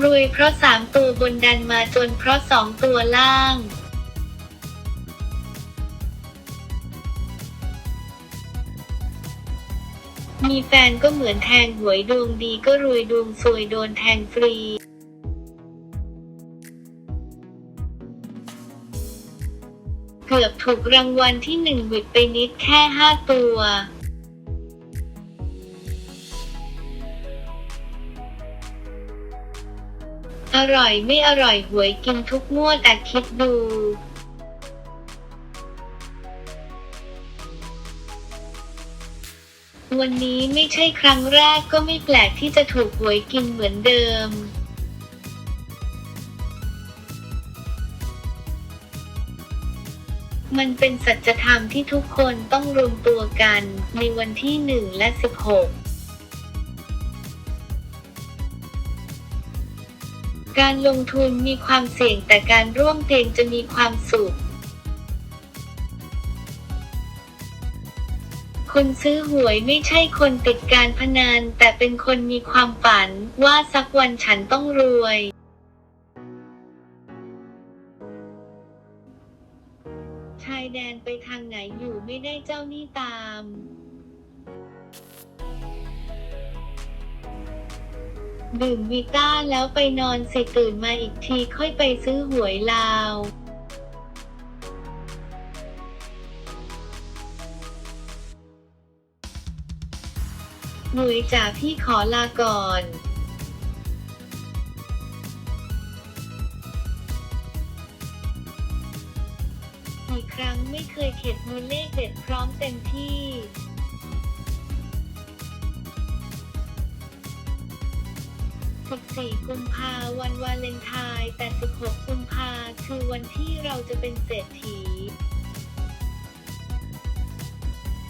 รวยเพราะสามตัวบนดันมาจนเพราะสองตัวล่างมีแฟนก็เหมือนแทงหวยดวงดีก็รวยดวงซวยโดนแทงฟรี เกือบถูกรางวัลที่หนึ่งหวิดไปนิดแค่ห้าตัว อร่อยไม่อร่อยหวยกินทุกงวดแต่คิดดูวันนี้ไม่ใช่ครั้งแรกก็ไม่แปลกที่จะถูกหวยกินเหมือนเดิม มันเป็นสัจธรรมที่ทุกคนต้องรวมตัวกันในวันที่ 1 และ 16 การลงทุนมีความเสี่ยงแต่การร่วมเพลงจะมีความสุข คนซื้อหวยไม่ใช่คนติดการพนันแต่เป็นคนมีความฝันว่าสักวันฉันต้องรวย ชายแดนไปทางไหนอยู่ไม่ได้เจ้านี้ตาม ดื่มวีต้าแล้วไปนอนสิตื่นมาอีกทีค่อยไปซื้อหวยลาวหนุยจ๋าพี่ขอลาก่อนอีกครั้งไม่เคยเข็ดมือเลขเด็ดพร้อมเต็มที่ 14 กุมภาวันวาเลนไทน์แต่ 16 กุมภาคือวันที่เราจะเป็นเศรษฐี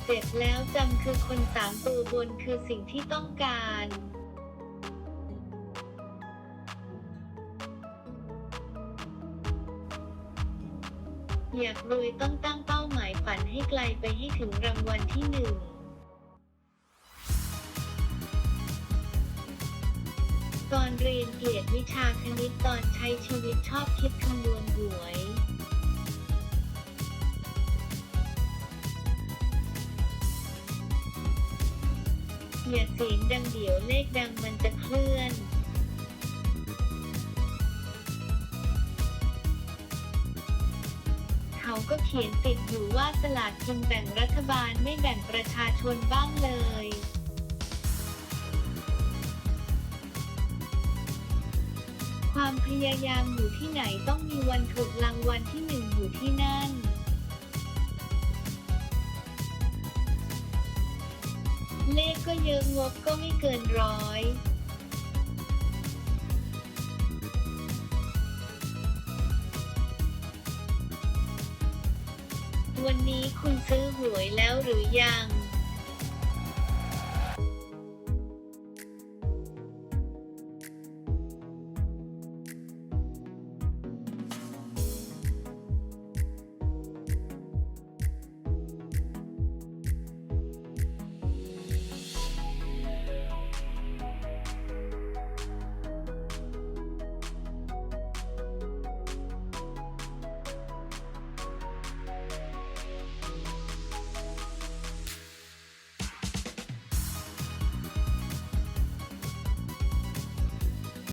เจ็บแล้วจำคือคนสามตัวบนคือสิ่งที่ต้องการอยากรวยต้องตั้งเป้าหมายฝันให้ไกลไปให้ถึงรางวัลที่หนึ่ง ตอนเรียนเกลียดวิชาคณิตตอนใช้ชีวิตชอบคิดคำนวณหวยอย่าเสียงดังเดี๋ยวเลขดังมันจะเคลื่อนเขาก็เขียนติดอยู่ว่าสลากกินแบ่งรัฐบาลไม่แบ่งประชาชนบ้างเลย พยายามอยู่ที่ไหนต้องมีวันถูกรางวัลที่หนึ่งอยู่ที่นั่นเลขก็เยอะงบก็ไม่เกินร้อย วันนี้คุณซื้อหวยแล้วหรือยัง